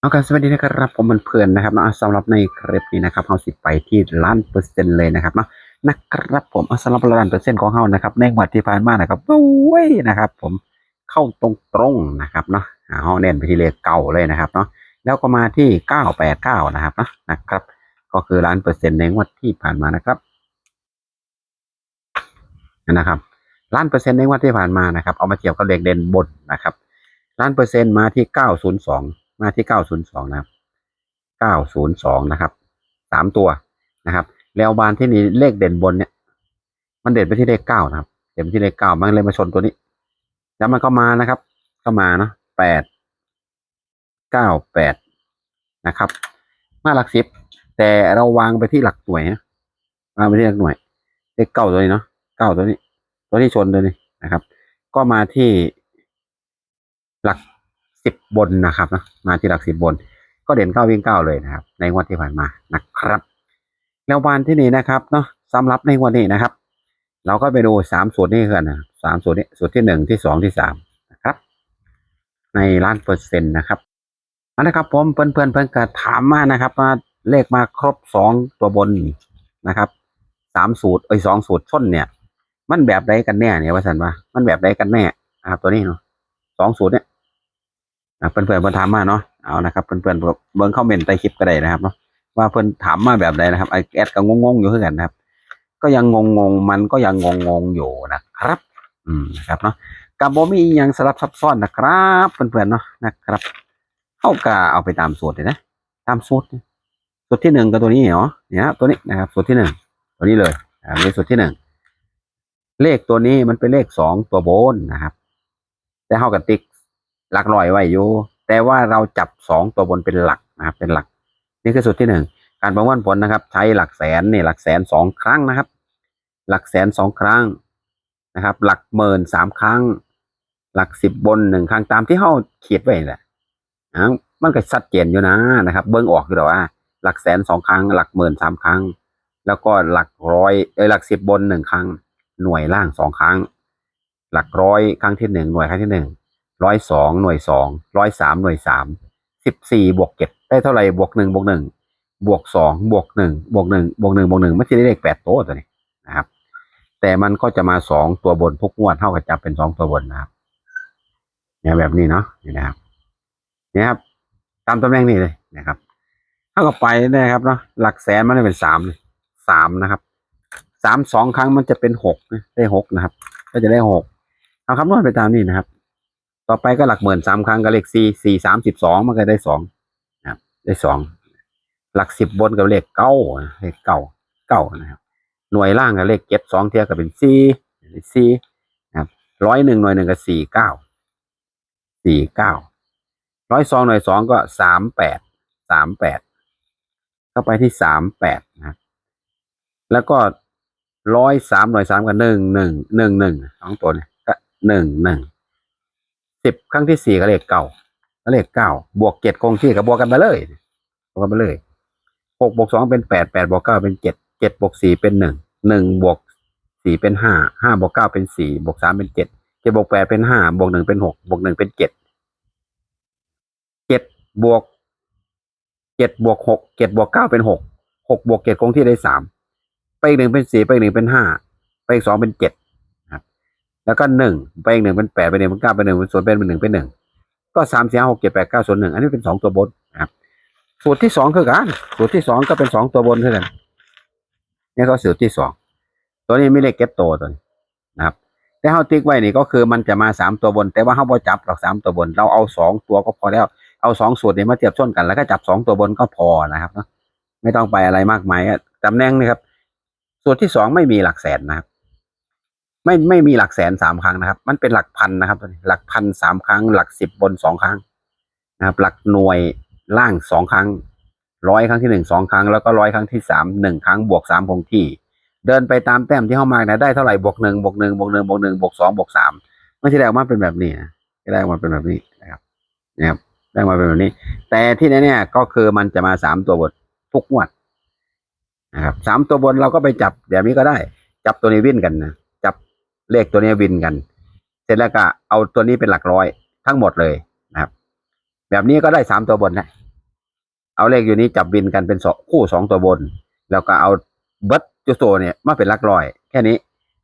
เอากันสวัสดีนะครับผมมันเพื่อนนะครับเนาะสำหรับในคลิปนี้นะครับเราสิไปที่ล้านเปอร์เซ็นต์เลยนะครับเนาะนะครับผมเอาสำหรับล้านเปอร์เซ็นต์ของเรานะครับในงวดที่ผ่านมานะครับโอ้ยนะครับ ผมเข้าตรงตรงๆนะครับเนาะเอาเน้นไปที่เลขเก่าเลยนะครับเนาะแล้วก็มาที่เก้าแปดเก้านะครับเนาะนะครับ ก็คือล้านเปอร์เซ็นต์ในงวดที่ผ่านมานะครับนะครับล้านเปอร์เซ็นต์ในงวดที่ผ่านมานะครับ เอามาเทียบกับเลขเด่นบนนะครับล้านเปอร์เซ็นต์มาที่เก้าศูนย์สอง มาที่เก้าศูนย์สองนะครับเก้าศูนย์สองนะครับสามตัวนะครับ แล้วบานที่นี่เลขเด่นบนเนี่ย มันเด่นไปที่เลขเก้านะครับ เด่นไปที่เลขเก้ามันเลยมาชนตัวนี้ แล้วมันก็มานะครับ ก็มาเนาะแปดเก้าแปดนะครับ มาหลักสิบแต่เราวางไปที่หลักหน่วยนะวางไปที่หลักหน่วย เลขเก้าตัวนี้เนาะเก้าตัวนี้ ตัวที่ชนตัวนี้นะครับ ก็มาที่หลัก สิบบนนะครับนะมาที่หลักสิบบน ก็เด่นเก้าวิ่งเก้าเลยนะครับ ในงวดที่ผ่านมานะครับ แล้ววันที่นี้นะครับเนาะสำหรับในวันนี้นะครับ เราก็ไปดูสามสูตรนี้กันนะสามสูตรนี้สูตรที่หนึ่งที่สองที่สามนะครับ ในล้านเปอร์เซ็นต์นะครับเอาละครับผมเพื่อนเพื่อนเพื่อนก็ถามมานะครับว่าเลขมาครบสองตัวบนนะครับสามสูตรเอ้สองสูตรชนเนี่ย มันแบบใดกันแน่เนี่ยว่าสันว่ามันแบบใดกันแน่นะครับตัวนี้เนาะสองสูตรเนี่ย นเพื่อนๆเพื่อนถามมาเนาะเอานะครับเพื่อนๆเบิ่งคอมเมนต์ใต้คลิปก็ได้นะครับเนาะว่าเพื่อนถามมาแบบใดนะครับไอแอดก็งงๆอยู่เือกันนะครับ ก็ยังงงๆมันก็ยังงงๆอยู่นะครับ อืมนะครับเนาะกับโบมีอหยังสลับซับซ้อนนะครับเพื่อนๆเนาะนะครับเข้ากาเอาไปตามสูตรเลยนะตามสูตรสูตรที่หนึ่งก็ตัวนี้เนาะเนี่ยตัวนี้นะครับสูตรที่หนึ่งตัวนี้เลยอ่านี่สูตรที่หนึ่งเลขตัวนี้มันเป็นเลขสองตัวบนนะครับแต่เข้ากับติ๊ก หลักร้อยไว้อยู่แต่ว่าเราจับสองตัวบนเป็นหลักนะครับเป็นหลัก นี่คือสูตรที่หนึ่งการประมวลผลนะครับ ใช้หลักแสนนี่หลักแสนสองครั้งนะครับ หลักแสนสองครั้งนะครับ หลักหมื่นสามครั้ง หลักสิบบนหนึ่งครั้งตามที่เขาเขียนไว้แหละนะมันก็ชัดเจนอยู่นะนะครับ เบิ้งออกอยู่แล้วว่า หลักแสนสองครั้ง หลักหมื่นสามครั้ง แล้วก็หลักร้อยเออหลักสิบบนหนึ่งครั้ง หน่วยล่างสองครั้ง หลักร้อยครั้งที่หนึ่งหน่วยครั้งที่หนึ่ง ร้อยสองหน่วยสองร้อยสามหน่วยสามสิบสี่บวกเจ็ดได้เท่าไหร่บวกหนึ่งบวกหนึ่งบวกสองบวกหนึ่งบวกหนึ่งบวกหนึ่งบวกหนึ่งไม่ใช่เลขแปดโต๊ะตัวนี้นะครับ แต่มันก็จะมาสองตัวบนทุกงวดเท่ากับจับเป็นสองตัวบนนะครับเนี่ยแบบนี้เนาะนี่นะครับเนี่ยครับ ตามตำแหน่งนี้เลยนะครับเท่ากับไปนะครับเนาะหลักแสนมันจะเป็นสามเลยสามนะครับสามสองครั้งมันจะเป็นหกได้หกนะครับ ก็จะได้หกเอาคำนวณไปตามนี้นะครับ ต่อไปก็หลักหมื่นสามครั้งกับเลขสี่สี่สามสิบสองมันก็ได้สองนะครับ ได้สองหลักสิบบนกับเลขเก้าเลขเก้าเก้านะครับ หน่วยล่างกับเลขเจ็ดสองเทียกับเป็นสี่สี่นะครับร้อยหนึ่งหน่วยหนึ่งกับสี่เก้าสี่เก้าร้อยสองหน่วยสองก็สามแปดสามแปดก็ไปที่สามแปดนะครับแล้วก็ร้อยสามหน่วยสามกับหนึ่งหนึ่งหนึ่งหนึ่งสองตัวเนี่ยก็หนึ่งหนึ่ง สิบครั้งที่สี่ก็เลขเก้าเลขเก้าบวกเจ็ดคงที่กับบวกกันไปเลยบวกกันไปเลยหกบวกสองเป็นแปดแปดบวกเก้าเป็นเจ็ดเจ็ดบวกสี่เป็นหนึ่งหนึ่งบวกสี่เป็นห้าห้าบวกเก้าเป็นสี่บวกสามเป็นเจ็ดเจ็ดบวกแปดเป็นห้าบวกหนึ่งเป็นหกบวกหนึ่งเป็นเจ็ดเจ็ดบวกเจ็ดบวกหกเจ็ดบวกเก้าเป็นหกหกบวกเจ็ดคงที่ได้สามไปอีกหนึ่งเป็นสี่ไปอีกหนึ่งเป็นห้าไปอีกสองเป็นเจ็ด แล้วก็หนึ่งไปอีกหนึ่งเป็นแปดไปหนึ่งเป็นเก้าไปหนึ่งเป็นศูนย์เป็นหนึ่งเป็นหนึ่งก็สามสี่หกเจ็ดแปดเก้าศูนย์หนึ่งอันนี้เป็นสองตัวบนครับสูตรที่สองคือกันสูตรที่สองก็เป็นสองตัวบนเท่ากันนี่ก็สูตรที่สองตัวนี้ไม่เลขเก็ตโตตัวนี้นะครับ แต่เฮาติ๊กไว้นี่ก็คือมันจะมาสามตัวบน แต่ว่าเฮาบ่จับหรอกสามตัวบน เราเอาสองตัวก็พอแล้วเอาสองสูตรนี้มาเทียบชนกันแล้วก็จับสองตัวบนก็พอนะครับเนาะไม่ต้องไปอะไรมากมายตำแหน่งนี่ครับ สูตรที่สองไม่มีหลักแสนนะครับ ไม่ไม่มีหลักแสนสามครั้งนะครับ มันเป็นหลักพันนะครับ หลักพันสามครั้ง หลักสิบบนสองครั้งนะครับ หลักหน่วยล่างสองครั้งร้อยครั้งที่หนึ่งสองครั้งแล้วก็ร้อยครั้งที่สามหนึ่งครั้งบวกสามคงที่ เดินไปตามแต้มที่เข้ามานะได้เท่าไหร่บวกหนึ่งบวกหนึ่งบวกหนึ่งบวกหนึ่งบวกสองบวกสามไม่ใช่ได้ออกมาเป็นแบบนี้นะได้ออกมาเป็นแบบนี้นะครับนะครับได้มาเป็นแบบนี้ แต่ที่นี้เนี่ยก็คือมันจะมาสามตัวบนทุกงวดนะครับสามตัวบนเราก็ไปจับแบบนี้ก็ได้ จับตัวนี้วิ่นกันนะ เลขตัวนี้วินกัน เสร็จแล้วก็เอาตัวนี้เป็นหลักร้อยทั้งหมดเลยนะครับ แบบนี้ก็ได้สามตัวบนนะเอาเลขอยู่นี้จับบินกันเป็นสองคู่สองตัวบน แล้วก็เอาเบิร์ตจุโซเนี่ยมาเป็นหลักร้อย แค่นี้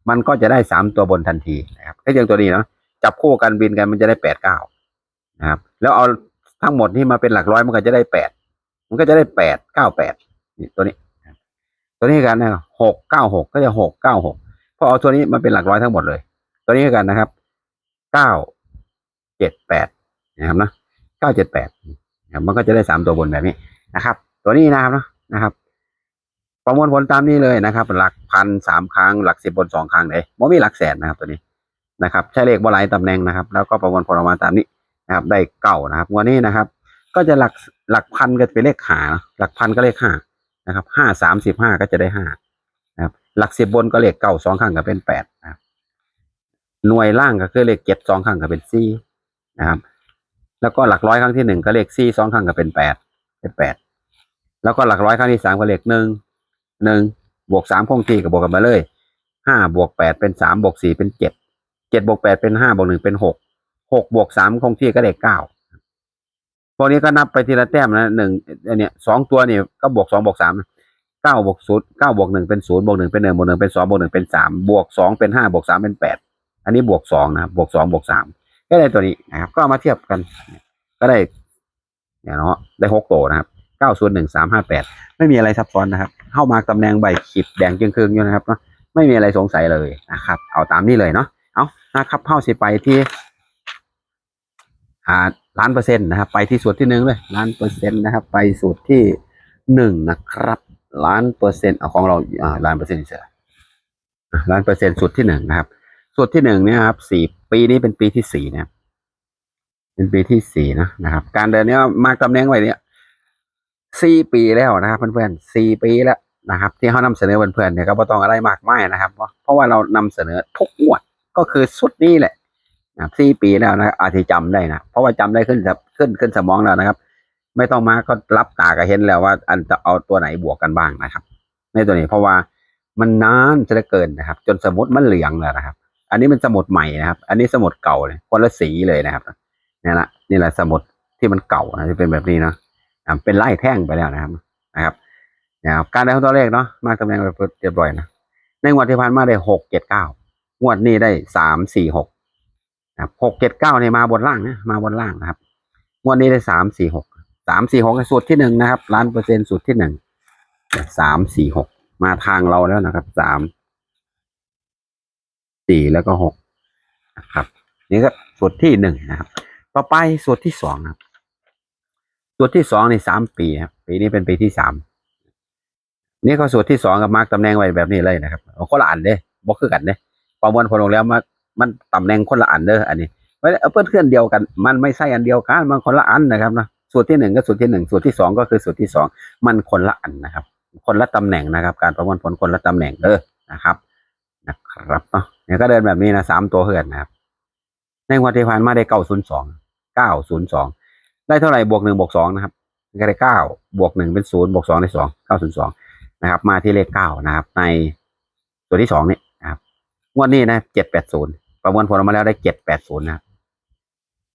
มันก็จะได้สามตัวบนทันทีนะครับแค่เพงตัวนี้เนาะจับคู่กันบินกันมันจะได้แปดเก้านะครับ แล้วเอาทั้งหมดที่มาเป็นหลักร้อยมันก็จะได้แปดมันก็จะได้แปดเก้าแปดนี่ตัวนี้ ตัวนี้กันนะหกเก้าหกก็จะหกเก้าหก พอเอาตัวนี้มาเป็นหลักร้อยทั้งหมดเลย ตัวนี้กันนะครับเก้าเจ็ดแปดนะครับนะเก้าเจ็ดแปดนะมันก็จะได้สามตัวบนแบบนี้นะครับ ตัวนี้นะครับนะนะครับประมวลผลตามนี้เลยนะครับ หลักพันสามครั้งหลักสิบบนสองครั้งเลยไม่มีหลักแสนนะครับตัวนี้นะครับใช้เลขบหลายตำแหน่งนะครับ แล้วก็ประมวลผลออกมาตามนี้นะครับ ได้เก่านะครับวันนี้นะครับ ก็จะหลักหลักพันก็จะเป็นเลขหาหลักพันก็เลขห้านะครับห้าสามสิบห้าก็จะได้ห้า หลักสิบบนก็เลขเก่าสองครั้งก็เป็นแปดนะครับหน่วยล่างก็คือเลขเจ็ดสองครั้งก็เป็นสี่นะครับ แล้วก็หลักร้อยครั้งที่หนึ่งก็เลขสี่สองครั้งก็เป็นแปดเป็นแปดแล้วก็หลักร้อยครั้งที่สามก็เลขหนึ่งหนึ่งบวกสามคงที่ก็บวกกันมาเลยห้าบวกแปดเป็นสามบวกสี่เป็นเจ็ดเจ็ดบวกแปดเป็นห้าบวกหนึ่งเป็นหกหกบวกสามคงที่ก็เลขเก้าพวกนี้ก็นับไปทีละแต้มนะหนึ่งอันเนี้ยสองตัวเนี่ยก็บวกสองบวกสาม เก้าบวกศูนย์เก้าบวกหนึ่งเป็นศูนย์บวกหนึ่งเป็นหนึ่งบวกหนึ่งเป็นสองบวกหนึ่งเป็นสามบวกสองเป็นห้าบวกสามเป็นแปดอันนี้บวกสองนะครับบวกสองบวกสามก็ได้ตัวนี้นะครับ ก็มาเทียบกัน ก็ได้เนี่ยเนาะได้หกโตวนะครับเก้าส่วนหนึ่งสามห้าแปดไม่มีอะไรซับซ้อนนะครับ เข้ามาตำแหน่งใบขีดแดงจึงคืงอยู่นะครับเนาะไม่มีอะไรสงสัยเลยนะครับ เอาตามนี้เลยเนาะเอานะครับเข้าสิไปที่อ่าล้านเปอร์เซ็นต์นะครับ ไปที่สูตรที่หนึ่งเลยล้านเปอร์เซ็นต์นะครับ ไปสูตรที่หนึ่งนะครับ ล้านเปอร์เซ็นต์เอาของเราอ่าล้านเปอร์เซ็นต์เฉยล้านเปอร์เซ็นต์สูตรที่หนึ่งนะครับสูตรที่หนึ่งเนี่ยครับสี่ปีนี้เป็นปีที่สี่นะเป็นปีที่สี่นะนะครับ การเดินเนี้ยมากตำแหน่งไว้เนี่ยสี่ปีแล้วนะครับเพื่อนๆสี่ปีแล้วนะครับ ที่เขานำเสนอเพื่อนๆเนี่ยก็ไม่ต้องอะไรมากมายนะครับ เพราะว่าเรานำเสนอทุกงวดก็คือสุดนี้แหละนะสี่ปีแล้วนะอาจจะจำได้นะเพราะว่าจำได้ขึ้นแบบขึ้นขึ้นสมองแล้วนะครับ ไม่ต้องมาก็รับตาก็เห็นแล้วว่า อันจะเอาตัวไหนบวกกันบ้างนะครับ ในตัวนี้เพราะว่ามันนานจะได้เกินนะครับ จนสมุดมันเหลืองแล้วนะครับ อันนี้เป็นสมุดใหม่นะครับ อันนี้สมุดเก่าเลยคนละสีเลยนะครับนี่แหละนี่แหละสมุดที่มันเก่านะจะเป็นแบบนี้เนาะเป็นไล่แท่งไปแล้วนะครับนะครับนะครับการได้ของตัวเลขเนาะมากตำแหน่งเรียบร้อยนะในงวดที่ผ่านมาได้หกเจ็ดเก้างวดนี้ได้สามสี่หกนะหกเจ็ดเก้าเนี่ยมาบนล่างนะมาบนล่างนะครับ งวดนี้ได้สามสี่หก สามสี่หกสูตรที่หนึ่งนะครับล้านเปอร์เซ็นต์สูตรที่หนึ่งสามสี่หกมาทางเราแล้วนะครับสามสี่แล้วก็หกนะครับ นี่ก็สูตรที่หนึ่งนะครับ ต่อไปสูตรที่สองครับสูตรที่สองในสามปีครับปีนี้เป็นปีที่สามนี่ก็สูตรที่สองกับมาร์กตำแหน่งไว้แบบนี้เลยนะครับเอาคนละอันเด้บอกคือกันเด้ประมวลผลออกแล้วมามันตำแหน่งคนละอันเด้ออันนี้ไม่เอาเพื่อนเคลื่อนเดียวกัน มันไม่ใช่อันเดียวกันมันคนละอันนะครับนะ สูตรที่หนึ่งก็สูตรที่หนึ่งสูตรที่สองก็คือสูตรที่สองมันคนละอันนะครับ คนละตำแหน่งนะครับ การประมวลผลคนละตำแหน่งเด้อนะครับ นะครับเนาะเนี่ยก็เดินแบบนี้นะสามตัวเหือนนะครับ ในงวดที่ผ่านมาได้เก้าศูนย์สองเก้าศูนย์สองได้เท่าไหร่บวกหนึ่งบวกสองนะครับก็ได้เก้าบวกหนึ่งเป็นศูนย์บวกสองได้สองเก้าศูนย์สองนะครับ มาที่เลขเก้านะครับ ในตัวที่สองนี่นะครับงวดนี้นะเจ็ดแปดศูนย์ประมวลผลออกมาแล้วได้เจ็ดแปดศูนย์นะ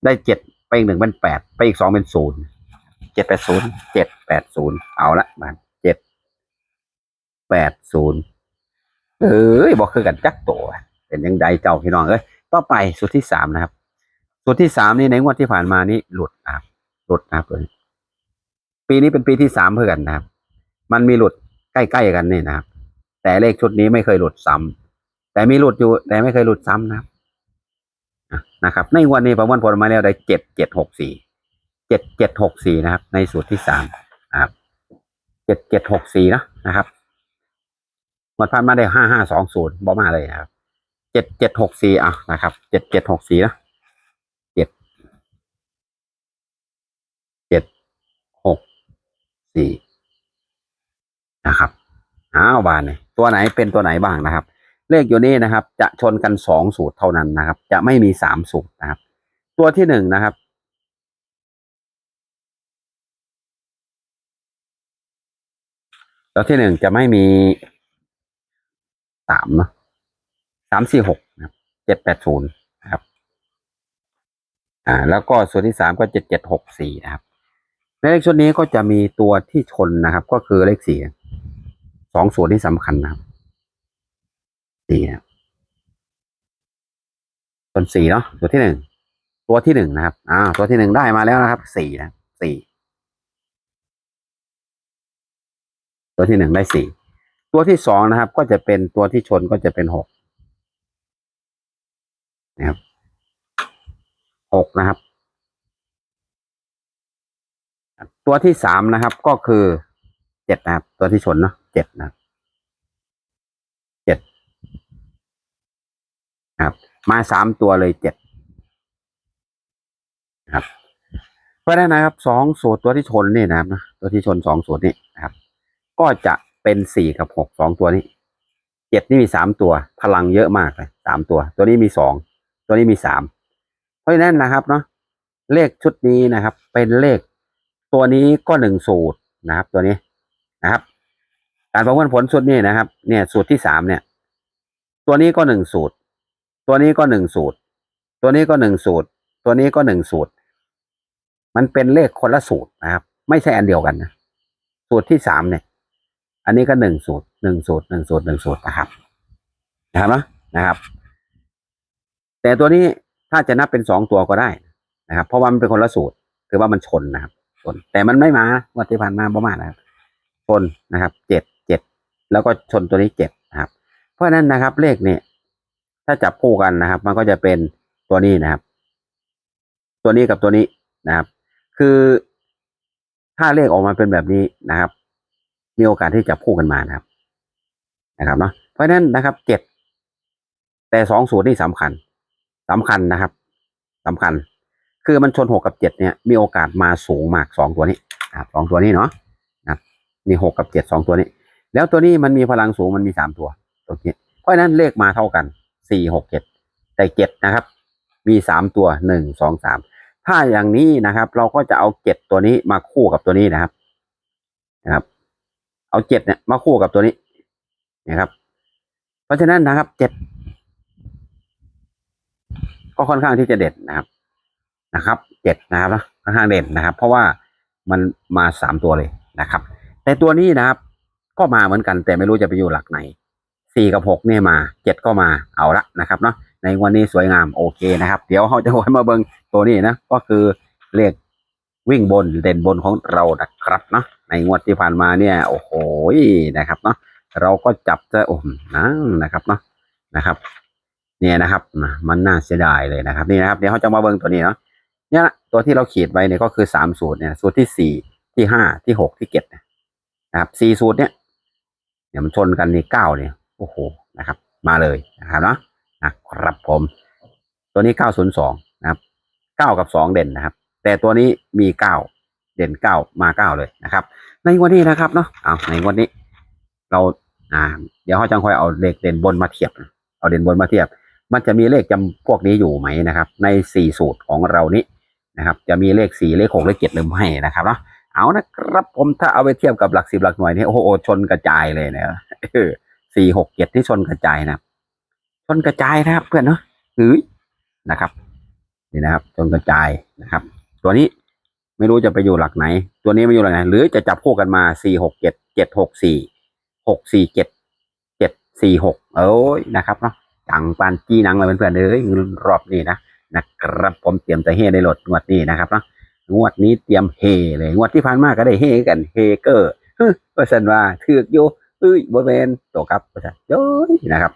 ได้เจ็ด ไปอีกหนึ่งเป็นแปดไปอีกสองเป็นศูนย์เจ็ดแปดศูนย์เจ็ดแปดศูนย์เอาละมาเจ็ดแปดศูนย์เอ้ยบอกคือกันจักโตวเป็นยังไงเจ้าพี่น้องเอ้ยต่อไปสูตรที่สามนะครับสูตรที่สามนี่ในงวดที่ผ่านมานี่หลุดนะครับหลุดนะครับตัวนี้ปีนี้เป็นปีที่สามเพื่อกันนะครับ มันมีหลุดใกล้ๆกันนี่นะครับ แต่เลขชุดนี้ไม่เคยหลุดซ้ำแต่มีหลุดอยู่แต่ไม่เคยหลุดซ้ำนะครับอะ นะครับ ในวันนี้ประมวลผลออกมาแล้วได้เจ็ดเจ็ดหกสี่เจ็ดเจ็ดหกสี่นะครับ ในสูตรที่สามนะครับเจ็ดเจ็ดหกสี่นะนะครับหมดพันมาได้ห้าห้าสองศูนย์บอมาเลยนะครับเจ็ดเจ็ดหกสี่อะนะครับเจ็ดเจ็ดหกสี่นะเจ็ดเจ็ดหกสี่นะครับอ้าวบานเนี่ยตัวไหนเป็นตัวไหนบ้างนะครับ เลขอยู่นี่นะครับ จะชนกันสองสูตรเท่านั้นนะครับ จะไม่มีสามสูตรนะครับ ตัวที่หนึ่งนะครับ ตัวที่หนึ่งจะไม่มีสามเนาะสามสี่หกนะครับเจ็ดแปดศูนย์นะครับ อ่า แล้วก็ส่วนที่สามก็เจ็ดเจ็ดหกสี่นะครับ ในเลขชุดนี้ก็จะมีตัวที่ชนนะครับ ก็คือเลขสี่สองส่วนที่สำคัญนะครับ สี่นะครับส่วนสี่เนาะตัวที่หนึ่งตัวที่หนึ่งนะครับอ่าตัวที่หนึ่งได้มาแล้วนะครับสี่นะสี่ตัวที่หนึ่งได้สี่ตัวที่สองนะครับ ก็จะเป็นตัวที่ชนก็จะเป็นหกนะครับหกนะครับ ตัวที่สามนะครับก็คือเจ็ดนะครับ ตัวที่ชนเนาะเจ็ดนะครับเจ็ดนะ ครับ มาสามตัวเลยเจ็ดครับ เพราะนั้นนะครับสองสูตรตัวที่ชนนี่นะครับนะตัวที่ชนสองสูตรนี่นะครับ ก็จะเป็นสี่กับหกสองตัวนี้เจ็ดนี่มีสามตัว พลังเยอะมากเลยสามตัว ตัวนี้มีสองตัวนี้มีสามเพราะฉะนั้นนะครับเนาะเลขชุดนี้นะครับ เป็นเลขตัวนี้ก็หนึ่งสูตรนะครับ ตัวนี้นะครับ การประมวลผลสูตรนี้นะครับ เนี่ยสูตรที่สามเนี่ย ตัวนี้ก็หนึ่งสูตร ตัวนี้ก็หนึ่งสูตร ตัวนี้ก็หนึ่งสูตร ตัวนี้ก็หนึ่งสูตร มันเป็นเลขคนละสูตรนะครับ ไม่ใช่อันเดียวกันนะ สูตรที่สามเนี่ย อันนี้ก็หนึ่งสูตรหนึ่งสูตรหนึ่งสูตรหนึ่งสูตรนะครับ นะครับเนาะนะครับ แต่ตัวนี้ถ้าจะนับเป็นสองตัวก็ได้นะครับ เพราะว่ามันเป็นคนละสูตรคือว่ามันชนนะครับชนแต่มันไม่มาวันที่ผ่านมาประมาณนะครับชนนะครับเจ็ดเจ็ดแล้วก็ชนตัวนี้เจ็ดนะครับ เพราะฉะนั้นนะครับเลขเนี่ย ถ้าจับคู่กันนะครับ มันก็จะเป็นตัวนี้นะครับ ตัวนี้กับตัวนี้นะครับ คือถ้าเลขออกมาเป็นแบบนี้นะครับ มีโอกาสที่จะคู่กันมานะครับ นะครับเนาะเพราะฉะนั้นนะครับเจ็ดแต่สองสูตรนี่สำคัญสำคัญนะครับสำคัญ คือมันชนหกกับเจ็ดเนี่ย มีโอกาสมาสูงมากสองตัวนี้นะครับสองตัวนี้เนาะนะครับมีหกกับเจ็ดสองตัวนี้ แล้วตัวนี้มันมีพลังสูงมันมีสามตัวตัวนี้เพราะฉะนั้นเลขมาเท่ากัน สี่หกเจ็ดแต่เจ็ดนะครับ มีสามตัวหนึ่งสองสามถ้าอย่างนี้นะครับ เราก็จะเอาเจ็ดตัวนี้มาคู่กับตัวนี้นะครับ นะครับ เอาเจ็ดเนี่ยมาคู่กับตัวนี้นะครับ เพราะฉะนั้นนะครับเจ็ดก็ค่อนข้างที่จะเด็ดนะครับนะครับเจ็ดนะครับค่อนข้างเด่นนะครับ เพราะว่ามันมาสามตัวเลยนะครับ แต่ตัวนี้นะครับ ก็มาเหมือนกันแต่ไม่รู้จะไปอยู่หลักไหน สี่กับหกเนี่ยมาเจ็ดก็มาเอาละนะครับเนาะในวันนี้สวยงามโอเคนะครับ เดี๋ยวเขาจะให้มาเบิงตัวนี้นะก็คือเลขวิ่งบนเด่นบนของเรานะครับเนาะในงวดที่ผ่านมาเนี่ยโอ้โหนะครับเนาะเราก็จับจะโอ้นั่งนะครับเนาะนะครับ เนี่ยนะครับมันน่าเสียดายเลยนะครับ นี่นะครับเดี๋ยวเขาจะมาเบิงตัวนี้เนาะเนี่ยตัวที่เราขีดไว้เนี่ยก็คือสามสูตรเนี่ยสูตรที่สี่ที่ห้าที่หกที่เจ็ดนะครับสี่สูตรเนี่ยเนี่ยมันชนกันในเก้าเนี่ย โอ้โหนะครับ มาเลยนะครับเนาะนะครับผม ตัวนี้เก้าศูนย์สองนะครับเก้ากับสองเด่นนะครับ แต่ตัวนี้มีเก้าเด่นเก้ามาเก้าเลยนะครับ ในวันนี้นะครับเนาะเอาในวันนี้ เราอ่า เดี๋ยวเขาจะค่อยเอาเลขเด่นบนมาเทียบ เอาเด่นบนมาเทียบ มันจะมีเลขจำพวกนี้อยู่ไหมนะครับ ในสี่สูตรของเรานี้นะครับ จะมีเลขสี่เลขหกเลขเจ็ดหรือไม่นะครับเนาะเอานะครับผมถ้าเอาไปเทียบกับหลักสิบหลักหน่วยนี่โอ้โหชนกระจายเลยเนะ สี่หกเจ็ดที่ชนกระจายนะครับชนกระจายนะครับ เพื่อนเนาะเฮ้ยนะครับ นี่นะครับ ชนกระจายนะครับ ตัวนี้ไม่รู้จะไปอยู่หลักไหน ตัวนี้ไม่อยู่หลักไหน หรือจะจับคู่กันมาสี่หกเจ็ดเจ็ดหกสี่หกสี่เจ็ดเจ็ดสี่หกเอ้ยนะครับเนาะจังปานจี้หนังเลยเพื่อนๆเลยรอบนี้นะนะครับผมเตรียมจะเฮได้โหลดงวดนี้นะครับเนาะงวดนี้เตรียมเฮเลยงวดที่ผ่านมาก็ได้เฮกันเฮเกอร์เฮ้ยเปอร์เซ็นว่าถือกอยู่ เอ้ยบริเวณตัวครับเปอร์เซ็นต์ย้อยนะครับ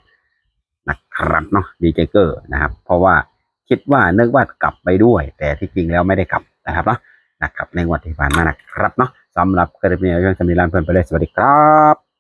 นะครับเนาะดีเจเกอร์นะครับ เพราะว่าคิดว่านึกว่ากลับไปด้วย แต่ที่จริงแล้วไม่ได้กลับนะครับเนาะนะครับในวันที่ผ่านมานะครับเนาะสำหรับคลิปนี้ยังจะมีรานเพื่อนไปเลยสวัสดีครับ